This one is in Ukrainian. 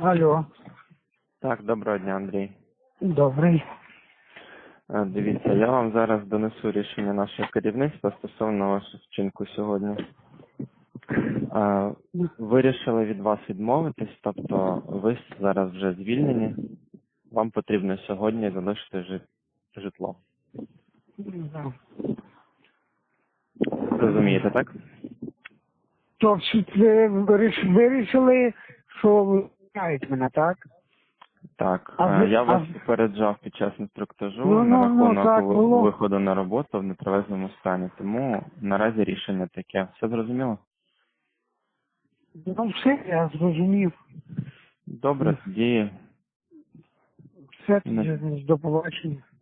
Алло, Так, доброго дня, Андрій. добрий. Е, Дивіться, я вам зараз донесу рішення нашого керівництва стосовно вашого вчинку сьогодні. Е, Вирішили від вас відмовитись, тобто ви зараз вже звільнені. Вам потрібно сьогодні залишити житло. Да. Розумієте, так? То вирішили, що ви мене, так? Так. А Е, ви- Я вас а- попереджав під час інструктажу Ну, на ну, ну, рахунок так ви- було. виходу на роботу в нетривезному стані. Тому наразі рішення таке. Все зрозуміло? Ну все, я зрозумів. Добре, тоді Все, тоді до побачення.